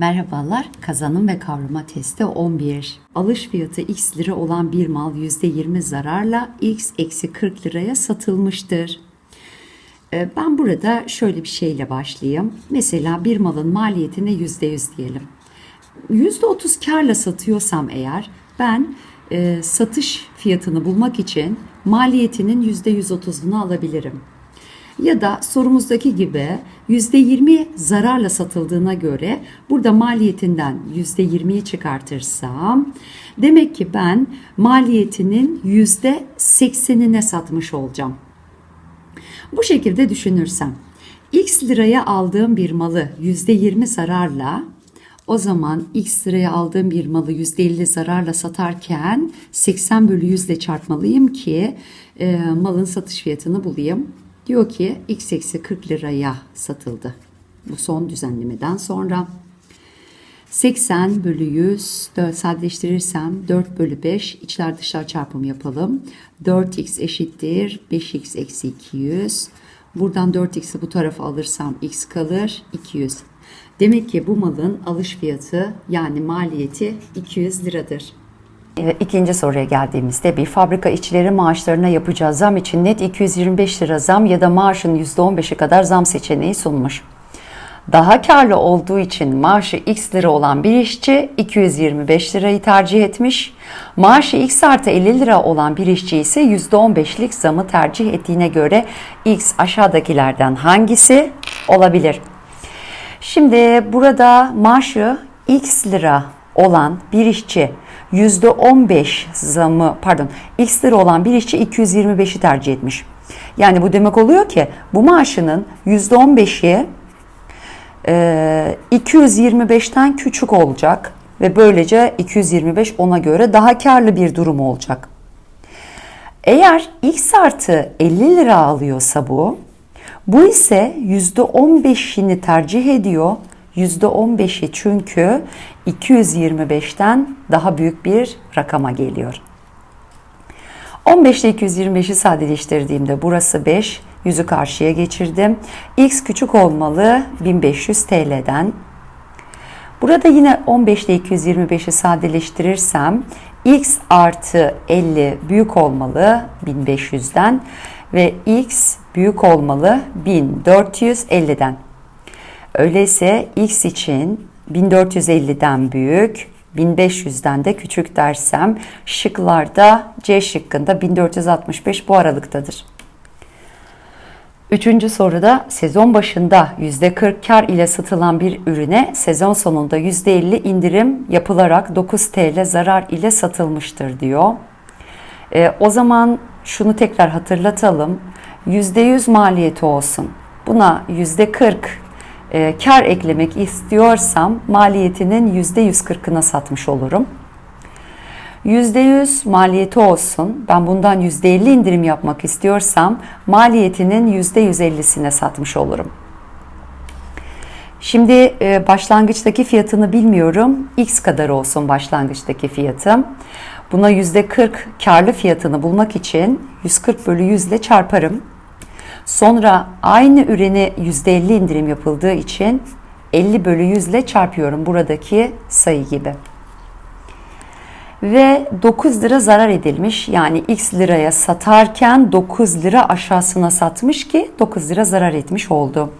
Merhabalar, kazanım ve kavrama testi 11. Alış fiyatı x lira olan bir mal %20 zararla x eksi 40 liraya satılmıştır. Ee, Ben burada şöyle bir şeyle başlayayım. Mesela bir malın maliyetine %100 diyelim. %30 karla satıyorsam eğer ben e, satış fiyatını bulmak için maliyetinin %130'unu alabilirim. Ya da sorumuzdaki gibi %20 zararla satıldığına göre burada maliyetinden %20'yi çıkartırsam demek ki ben maliyetinin %80'ine satmış olacağım. Bu şekilde düşünürsem x liraya aldığım bir malı %20 zararla o zaman x liraya aldığım bir malı %50 zararla satarken 80 bölü 100 ile çarpmalıyım ki e, malın satış fiyatını bulayım. Diyor ki x eksi 40 liraya satıldı. Bu son düzenlemeden sonra 80 bölü 100 4 sadeleştirirsem 4 bölü 5 içler dışlar çarpımı yapalım. 4x eşittir 5x eksi 200. Buradan 4x'i bu tarafa alırsam x kalır 200. Demek ki bu malın alış fiyatı yani maliyeti 200 liradır. İkinci soruya geldiğimizde bir fabrika işçileri maaşlarına yapacağı zam için net 225 lira zam ya da maaşın %15'i kadar zam seçeneği sunmuş. Daha karlı olduğu için maaşı x lira olan bir işçi 225 lirayı tercih etmiş. Maaşı x artı 50 lira olan bir işçi ise %15'lik zamı tercih ettiğine göre x aşağıdakilerden hangisi olabilir? Şimdi burada maaşı x lira olan bir işçi %15 zamı pardon x lira olan bir işçi 225'i tercih etmiş. Yani bu demek oluyor ki bu maaşının %15'i e, 225'ten küçük olacak ve böylece 225 ona göre daha karlı bir durum olacak. Eğer x artı 50 lira alıyorsa bu, bu ise %15'ini tercih ediyor. %15'i çünkü 225'ten daha büyük bir rakama geliyor. 15 ile 225'i sadeleştirdiğimde burası 5, yüzü karşıya geçirdim. X küçük olmalı 1500 TL'den. Burada yine 15 ile 225'i sadeleştirirsem x artı 50 büyük olmalı 1500'den ve x büyük olmalı 1450'den. Öyleyse x için 1450'den büyük, 1500'den de küçük dersem şıklarda C şıkkında 1465 bu aralıktadır. Üçüncü soruda sezon başında %40 kar ile satılan bir ürüne sezon sonunda %50 indirim yapılarak 9 TL zarar ile satılmıştır diyor. E, o zaman şunu tekrar hatırlatalım. %100 maliyeti olsun. Buna %40 e, kar eklemek istiyorsam maliyetinin %140'ına satmış olurum. %100 maliyeti olsun. Ben bundan %50 indirim yapmak istiyorsam maliyetinin %150'sine satmış olurum. Şimdi e, başlangıçtaki fiyatını bilmiyorum. X kadar olsun başlangıçtaki fiyatım. Buna %40 karlı fiyatını bulmak için 140 bölü 100 ile çarparım. Sonra aynı ürüne %50 indirim yapıldığı için 50 bölü 100 ile çarpıyorum buradaki sayı gibi. Ve 9 lira zarar edilmiş. Yani x liraya satarken 9 lira aşağısına satmış ki 9 lira zarar etmiş oldu.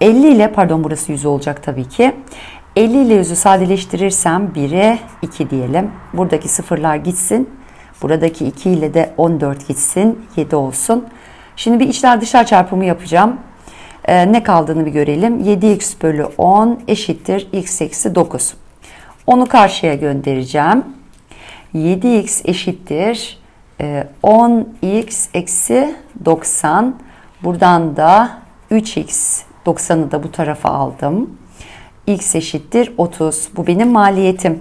50 ile pardon burası 100 olacak tabii ki. 50 ile 100'ü sadeleştirirsem 1'e 2 diyelim. Buradaki sıfırlar gitsin. Buradaki 2 ile de 14 gitsin. 7 olsun. Şimdi bir içler dışlar çarpımı yapacağım. Ee, ne kaldığını bir görelim. 7x bölü 10 eşittir x eksi 9. Onu karşıya göndereceğim. 7x eşittir e, 10x eksi 90. Buradan da 3x 90'ı da bu tarafa aldım. x eşittir 30. Bu benim maliyetim.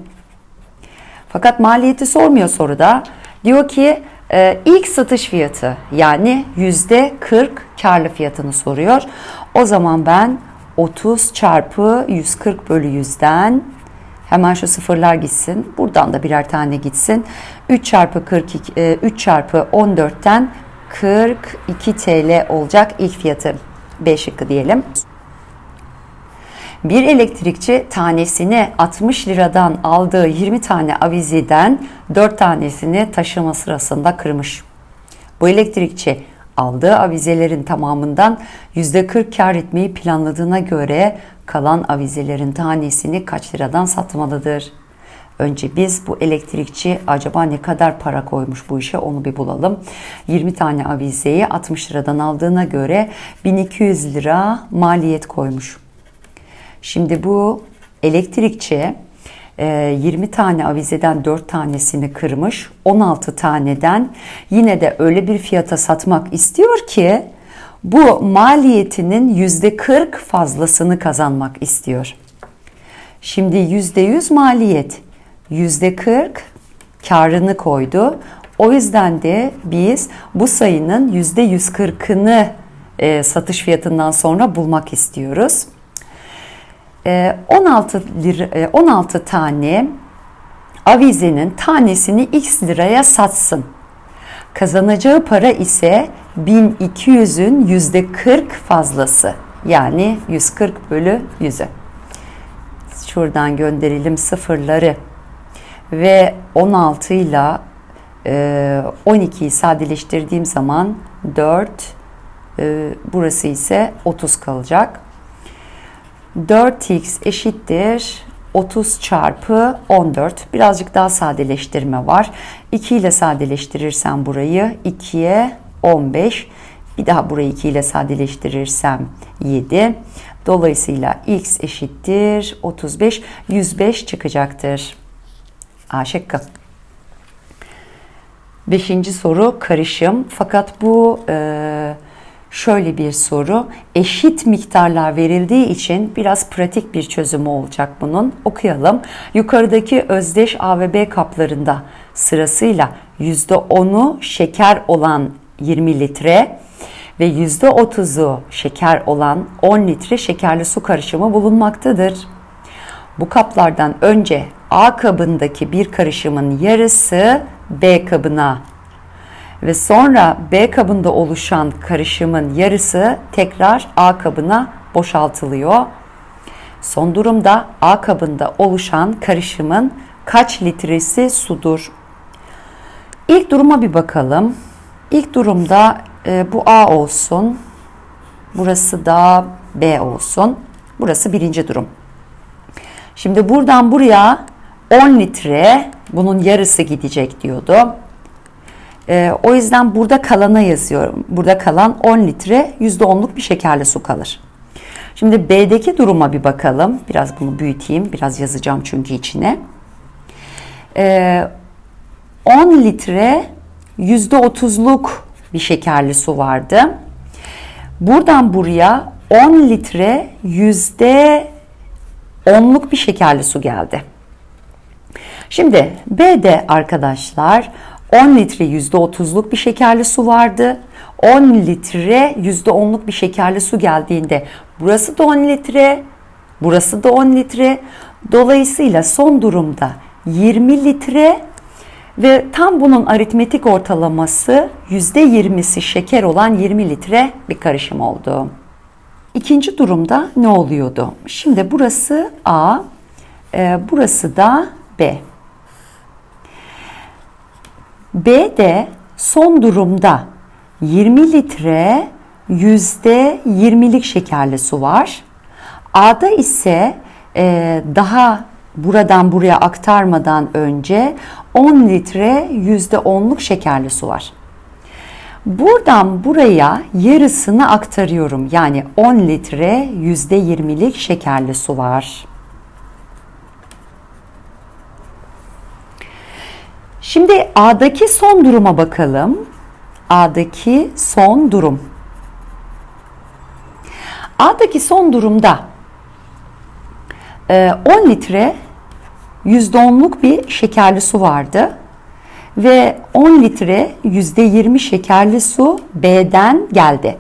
Fakat maliyeti sormuyor soruda. Diyor ki e, ilk satış fiyatı yani yüzde 40 karlı fiyatını soruyor. O zaman ben 30 çarpı 140 bölü 100'den hemen şu sıfırlar gitsin. Buradan da birer tane gitsin. 3 çarpı 42 e, 3 çarpı 14'ten 42 TL olacak ilk fiyatı. B şıkkı diyelim. Bir elektrikçi tanesini 60 liradan aldığı 20 tane avizeden 4 tanesini taşıma sırasında kırmış. Bu elektrikçi aldığı avizelerin tamamından %40 kar etmeyi planladığına göre kalan avizelerin tanesini kaç liradan satmalıdır? Önce biz bu elektrikçi acaba ne kadar para koymuş bu işe onu bir bulalım. 20 tane avizeyi 60 liradan aldığına göre 1200 lira maliyet koymuş. Şimdi bu elektrikçi e, 20 tane avizeden 4 tanesini kırmış. 16 taneden yine de öyle bir fiyata satmak istiyor ki bu maliyetinin %40 fazlasını kazanmak istiyor. Şimdi %100 maliyet, %40 karını koydu. O yüzden de biz bu sayının %140'ını e, satış fiyatından sonra bulmak istiyoruz. E, 16 lira, e, 16 tane avizenin tanesini x liraya satsın. Kazanacağı para ise 1200'ün %40 fazlası. Yani 140 bölü 100'ü. Şuradan gönderelim sıfırları. Ve 16 ile e, 12'yi sadeleştirdiğim zaman 4, e, burası ise 30 kalacak. 4x eşittir 30 çarpı 14. Birazcık daha sadeleştirme var. 2 ile sadeleştirirsem burayı 2'ye 15. Bir daha burayı 2 ile sadeleştirirsem 7. Dolayısıyla x eşittir 35. 105 çıkacaktır. A şıkkı. Beşinci soru karışım. Fakat bu e, şöyle bir soru. Eşit miktarlar verildiği için biraz pratik bir çözümü olacak bunun. Okuyalım. Yukarıdaki özdeş A ve B kaplarında sırasıyla %10'u şeker olan 20 litre ve %30'u şeker olan 10 litre şekerli su karışımı bulunmaktadır. Bu kaplardan önce A kabındaki bir karışımın yarısı B kabına ve sonra B kabında oluşan karışımın yarısı tekrar A kabına boşaltılıyor. Son durumda A kabında oluşan karışımın kaç litresi sudur? İlk duruma bir bakalım. İlk durumda e, bu A olsun. Burası da B olsun. Burası birinci durum. Şimdi buradan buraya 10 litre bunun yarısı gidecek diyordu. Ee, o yüzden burada kalana yazıyorum. Burada kalan 10 litre %10'luk bir şekerli su kalır. Şimdi B'deki duruma bir bakalım. Biraz bunu büyüteyim. Biraz yazacağım çünkü içine. Ee, 10 litre %30'luk bir şekerli su vardı. Buradan buraya 10 litre yüzde onluk bir şekerli su geldi. Şimdi B'de arkadaşlar 10 litre %30'luk bir şekerli su vardı. 10 litre %10'luk bir şekerli su geldiğinde burası da 10 litre, burası da 10 litre. Dolayısıyla son durumda 20 litre ve tam bunun aritmetik ortalaması %20'si şeker olan 20 litre bir karışım oldu. İkinci durumda ne oluyordu? Şimdi burası A, e, burası da B. B'de son durumda 20 litre yüzde 20'lik şekerli su var. A'da ise e, daha buradan buraya aktarmadan önce 10 litre yüzde 10'luk şekerli su var. Buradan buraya yarısını aktarıyorum. Yani 10 litre yüzde 20'lik şekerli su var. Şimdi A'daki son duruma bakalım. A'daki son durum. A'daki son durumda 10 e, litre %10'luk bir şekerli su vardı ve 10 litre %20 şekerli su B'den geldi.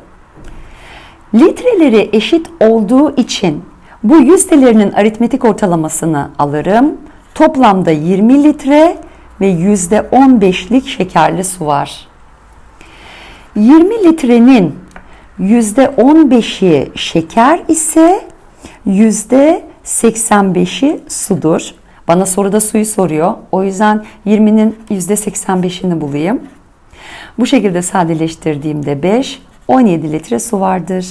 Litreleri eşit olduğu için bu yüzdelerinin aritmetik ortalamasını alırım. Toplamda 20 litre ve %15'lik şekerli su var. 20 litrenin %15'i şeker ise %85'i sudur. Bana soruda suyu soruyor. O yüzden 20'nin %85'ini bulayım. Bu şekilde sadeleştirdiğimde 5, 17 litre su vardır.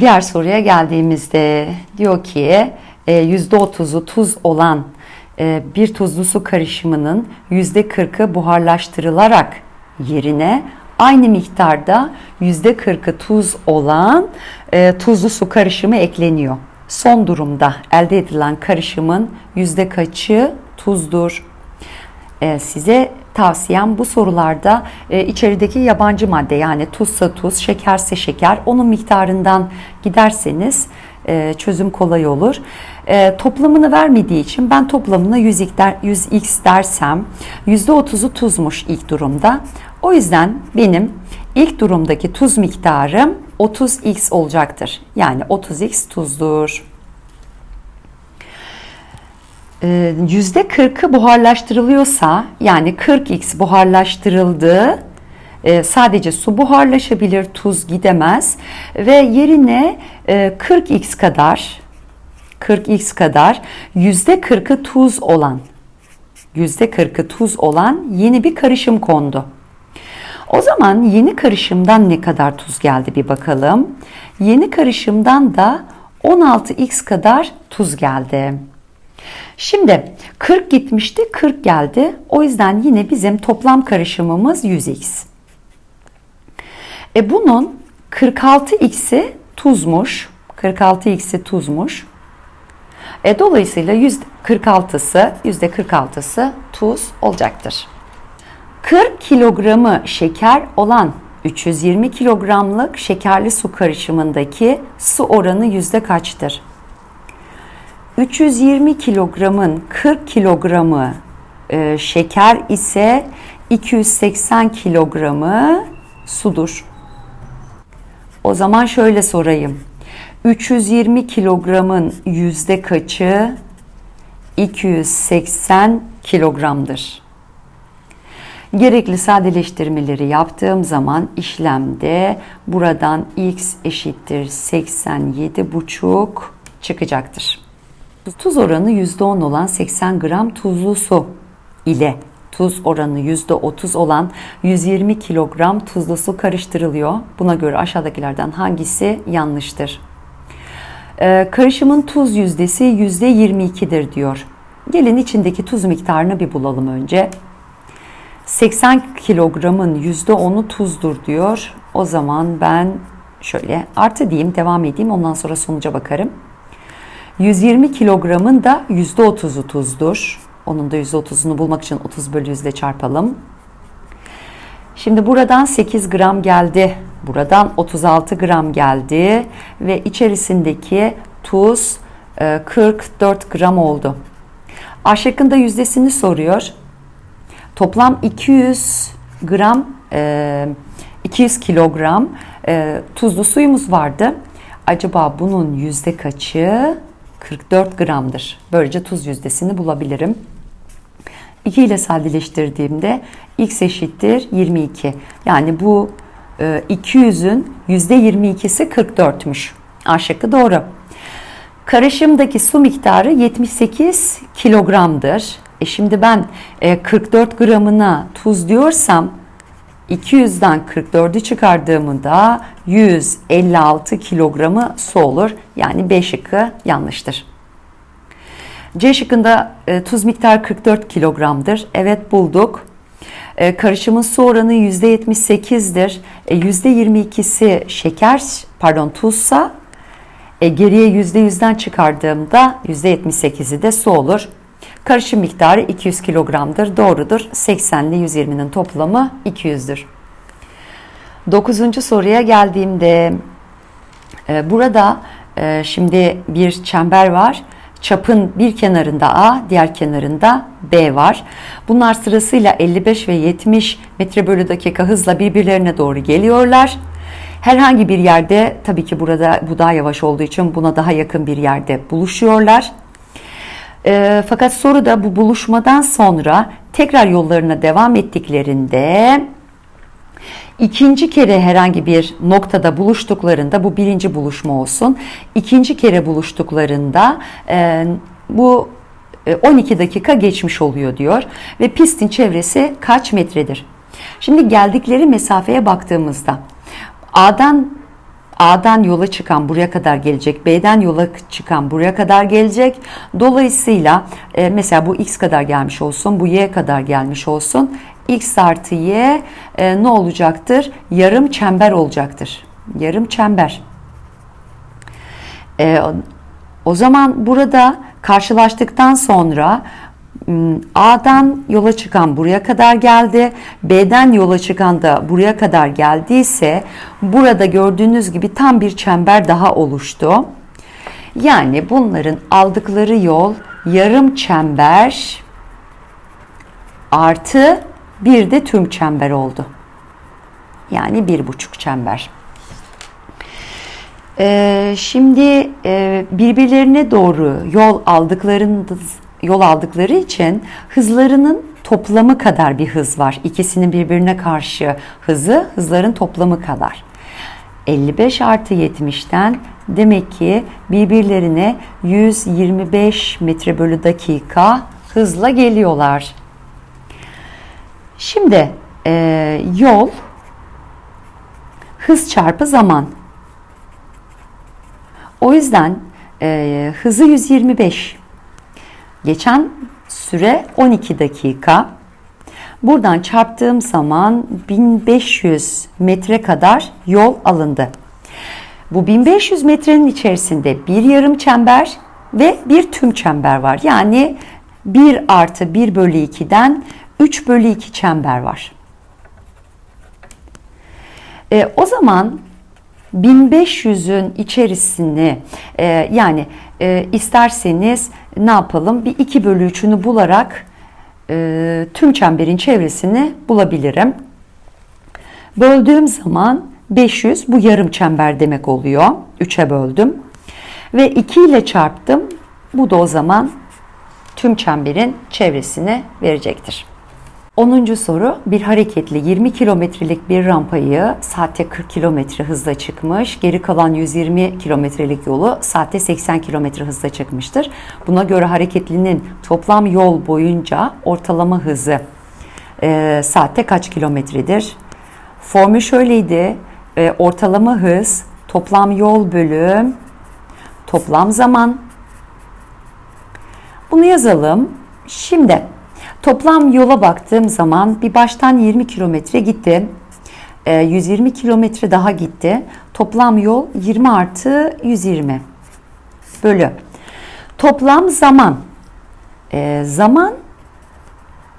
Diğer soruya geldiğimizde diyor ki %30'u tuz olan e, bir tuzlu su karışımının %40'ı buharlaştırılarak yerine aynı miktarda %40'ı tuz olan e, tuzlu su karışımı ekleniyor. Son durumda elde edilen karışımın yüzde kaçı tuzdur? E, size tavsiyem bu sorularda e, içerideki yabancı madde yani tuzsa tuz, şekerse şeker onun miktarından giderseniz e, çözüm kolay olur. E, toplamını vermediği için ben toplamına 100x, der, 100x dersem %30'u tuzmuş ilk durumda. O yüzden benim ilk durumdaki tuz miktarım 30x olacaktır. Yani 30x tuzdur. %40'ı buharlaştırılıyorsa yani 40x buharlaştırıldı e, sadece su buharlaşabilir tuz gidemez ve yerine e, 40x kadar 40x kadar %40'ı tuz olan %40'ı tuz olan yeni bir karışım kondu. O zaman yeni karışımdan ne kadar tuz geldi bir bakalım. Yeni karışımdan da 16x kadar tuz geldi. Şimdi 40 gitmişti 40 geldi. O yüzden yine bizim toplam karışımımız 100x. E bunun 46x'i tuzmuş. 46x'i tuzmuş. E dolayısıyla %46'sı %46'sı tuz olacaktır. 40 kilogramı şeker olan 320 kilogramlık şekerli su karışımındaki su oranı yüzde kaçtır? 320 kilogramın 40 kilogramı e, şeker ise 280 kilogramı sudur. O zaman şöyle sorayım. 320 kilogramın yüzde kaçı 280 kilogramdır? Gerekli sadeleştirmeleri yaptığım zaman işlemde buradan x eşittir 87,5 çıkacaktır. Tuz oranı %10 olan 80 gram tuzlu su ile tuz oranı %30 olan 120 kilogram tuzlu su karıştırılıyor. Buna göre aşağıdakilerden hangisi yanlıştır? Ee, karışımın tuz yüzdesi %22'dir diyor. Gelin içindeki tuz miktarını bir bulalım önce. 80 kilogramın %10'u tuzdur diyor. O zaman ben şöyle artı diyeyim devam edeyim ondan sonra sonuca bakarım. 120 kilogramın da %30'u tuzdur. Onun da %30'unu bulmak için 30 bölü 100 ile çarpalım. Şimdi buradan 8 gram geldi. Buradan 36 gram geldi. Ve içerisindeki tuz 44 gram oldu. A şıkkında yüzdesini soruyor. Toplam 200 gram, 200 kilogram tuzlu suyumuz vardı. Acaba bunun yüzde kaçı 44 gramdır. Böylece tuz yüzdesini bulabilirim. 2 ile sadeleştirdiğimde x eşittir 22. Yani bu 200'ün %22'si 44'müş. A şıkkı doğru. Karışımdaki su miktarı 78 kilogramdır. E şimdi ben 44 gramına tuz diyorsam 200'den 44'ü çıkardığımda 156 kilogramı su olur. Yani B şıkkı yanlıştır. C şıkkında e, tuz miktarı 44 kilogramdır. Evet bulduk. E, karışımın su oranı %78'dir. E, %22'si şeker, pardon tuzsa e, geriye %100'den çıkardığımda %78'i de su olur. Karışım miktarı 200 kilogramdır. Doğrudur. 80 ile 120'nin toplamı 200'dür. Dokuzuncu soruya geldiğimde e, burada şimdi bir çember var. Çapın bir kenarında A, diğer kenarında B var. Bunlar sırasıyla 55 ve 70 metre bölü dakika hızla birbirlerine doğru geliyorlar. Herhangi bir yerde tabii ki burada bu daha yavaş olduğu için buna daha yakın bir yerde buluşuyorlar. E, fakat soruda bu buluşmadan sonra tekrar yollarına devam ettiklerinde İkinci kere herhangi bir noktada buluştuklarında bu birinci buluşma olsun. İkinci kere buluştuklarında e, bu e, 12 dakika geçmiş oluyor diyor ve pistin çevresi kaç metredir? Şimdi geldikleri mesafeye baktığımızda A'dan A'dan yola çıkan buraya kadar gelecek, B'den yola çıkan buraya kadar gelecek. Dolayısıyla e, mesela bu X kadar gelmiş olsun, bu Y kadar gelmiş olsun. X artı Y e, ne olacaktır? Yarım çember olacaktır. Yarım çember. E, o zaman burada karşılaştıktan sonra A'dan yola çıkan buraya kadar geldi. B'den yola çıkan da buraya kadar geldiyse burada gördüğünüz gibi tam bir çember daha oluştu. Yani bunların aldıkları yol yarım çember artı bir de tüm çember oldu. Yani bir buçuk çember. Ee, şimdi e, birbirlerine doğru yol aldıklarında yol aldıkları için hızlarının toplamı kadar bir hız var. İkisinin birbirine karşı hızı hızların toplamı kadar. 55 artı 70'ten demek ki birbirlerine 125 metre bölü dakika hızla geliyorlar. Şimdi e, yol hız çarpı zaman. O yüzden e, hızı 125. Geçen süre 12 dakika. Buradan çarptığım zaman 1500 metre kadar yol alındı. Bu 1500 metrenin içerisinde bir yarım çember ve bir tüm çember var. Yani 1 artı 1 bölü 2'den 3 bölü 2 çember var. E, o zaman 1500'ün içerisini e, yani e, isterseniz ne yapalım bir 2 bölü 3'ünü bularak e, tüm çemberin çevresini bulabilirim. Böldüğüm zaman 500 bu yarım çember demek oluyor. 3'e böldüm. Ve 2 ile çarptım. Bu da o zaman tüm çemberin çevresini verecektir. 10. soru bir hareketli 20 kilometrelik bir rampayı saatte 40 kilometre hızla çıkmış. Geri kalan 120 kilometrelik yolu saatte 80 kilometre hızla çıkmıştır. Buna göre hareketlinin toplam yol boyunca ortalama hızı e, saatte kaç kilometredir? Formül şöyleydi. E, ortalama hız toplam yol bölü toplam zaman. Bunu yazalım. Şimdi Toplam yola baktığım zaman bir baştan 20 kilometre gitti. 120 kilometre daha gitti. Toplam yol 20 artı 120 bölü. Toplam zaman. E, zaman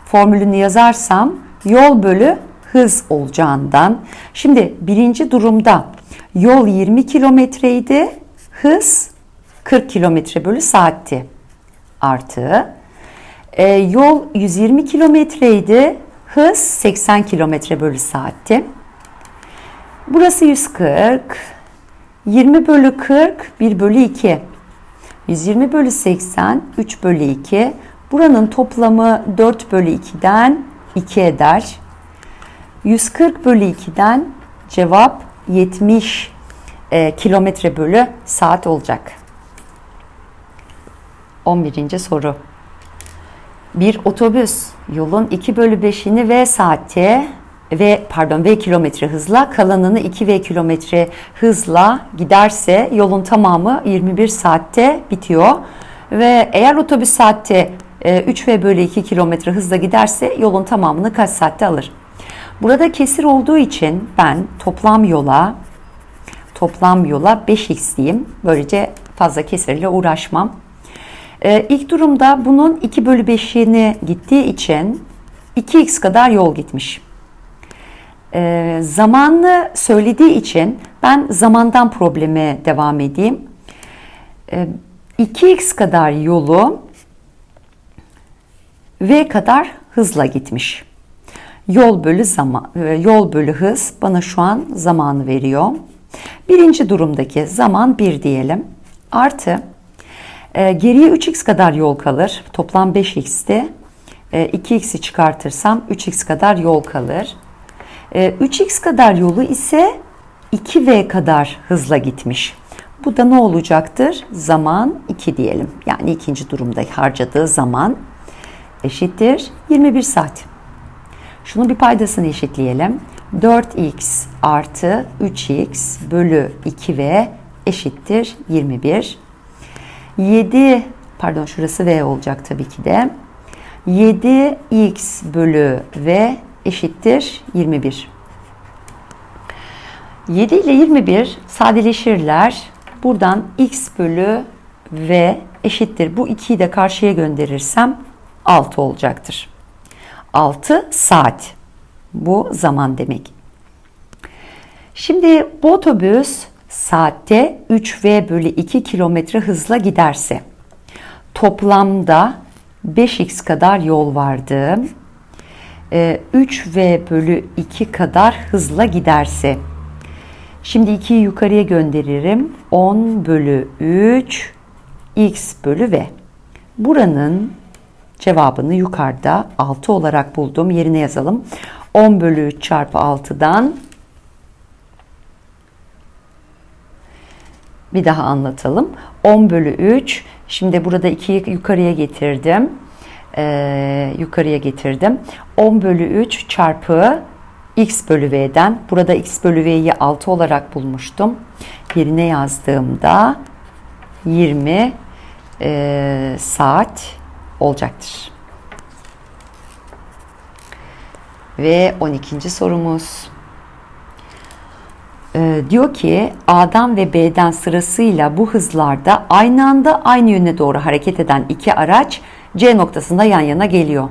formülünü yazarsam yol bölü hız olacağından. Şimdi birinci durumda yol 20 kilometreydi. Hız 40 kilometre bölü saatti. Artı e, yol 120 kilometreydi. Hız 80 kilometre bölü saatti. Burası 140. 20 bölü 40 1 bölü 2. 120 bölü 80 3 bölü 2. Buranın toplamı 4 bölü 2'den 2 eder. 140 bölü 2'den cevap 70 e, kilometre bölü saat olacak. 11. soru. Bir otobüs yolun 2 bölü 5'ini V saatte ve pardon V kilometre hızla kalanını 2 V kilometre hızla giderse yolun tamamı 21 saatte bitiyor. Ve eğer otobüs saatte 3 V bölü 2 kilometre hızla giderse yolun tamamını kaç saatte alır? Burada kesir olduğu için ben toplam yola toplam yola 5x diyeyim. Böylece fazla kesirle uğraşmam. Ee, ilk durumda bunun 2 bölü 5'ini gittiği için 2x kadar yol gitmiş. Ee, zamanını söylediği için ben zamandan probleme devam edeyim. Ee, 2x kadar yolu v kadar hızla gitmiş. Yol bölü zaman, e, yol bölü hız bana şu an zamanı veriyor. Birinci durumdaki zaman 1 diyelim. Artı e, geriye 3x kadar yol kalır. Toplam 5x'ti. E, 2x'i çıkartırsam 3x kadar yol kalır. Ee, 3x kadar yolu ise 2v kadar hızla gitmiş. Bu da ne olacaktır? Zaman 2 diyelim. Yani ikinci durumda harcadığı zaman eşittir 21 saat. Şunun bir paydasını eşitleyelim. 4x artı 3x bölü 2v eşittir 21. 7 pardon şurası v olacak tabii ki de. 7x bölü v eşittir 21. 7 ile 21 sadeleşirler. Buradan x bölü v eşittir. Bu 2'yi de karşıya gönderirsem 6 olacaktır. 6 saat. Bu zaman demek. Şimdi bu otobüs saatte 3v bölü 2 kilometre hızla giderse toplamda 5x kadar yol vardı. Ee, 3v bölü 2 kadar hızla giderse Şimdi 2'yi yukarıya gönderirim. 10 bölü 3 x bölü v. Buranın cevabını yukarıda 6 olarak buldum. Yerine yazalım. 10 bölü 3 çarpı 6'dan bir daha anlatalım. 10 bölü 3. Şimdi burada 2'yi yukarıya getirdim. Ee, yukarıya getirdim. 10 bölü 3 çarpı x bölü v'den. Burada x bölü v'yi 6 olarak bulmuştum. Yerine yazdığımda 20 e, saat olacaktır. Ve 12. sorumuz. Ee, diyor ki A'dan ve B'den sırasıyla bu hızlarda aynı anda aynı yöne doğru hareket eden iki araç C noktasında yan yana geliyor.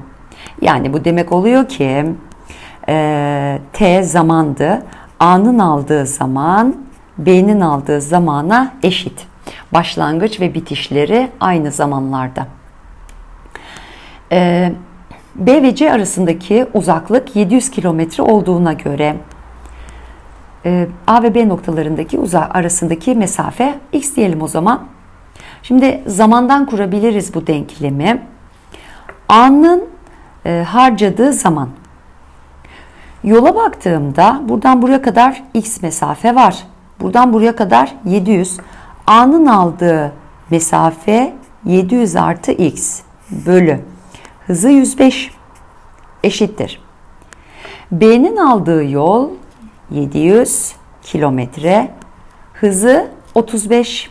Yani bu demek oluyor ki e, T zamandı. A'nın aldığı zaman B'nin aldığı zamana eşit. Başlangıç ve bitişleri aynı zamanlarda. E, B ve C arasındaki uzaklık 700 kilometre olduğuna göre e, A ve B noktalarındaki uza arasındaki mesafe x diyelim o zaman. Şimdi zamandan kurabiliriz bu denklemi. A'nın e, harcadığı zaman. Yola baktığımda buradan buraya kadar x mesafe var. Buradan buraya kadar 700. A'nın aldığı mesafe 700 artı x bölü hızı 105 eşittir. B'nin aldığı yol 700 kilometre, hızı 35.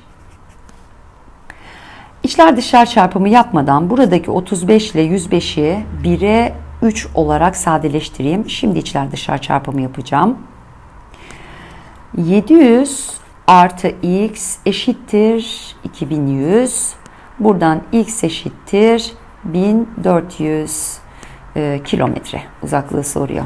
İçler dışlar çarpımı yapmadan buradaki 35 ile 105'i 1'e 3 olarak sadeleştireyim. Şimdi içler dışlar çarpımı yapacağım. 700 artı x eşittir 2100. Buradan x eşittir 1400 e, kilometre uzaklığı soruyor.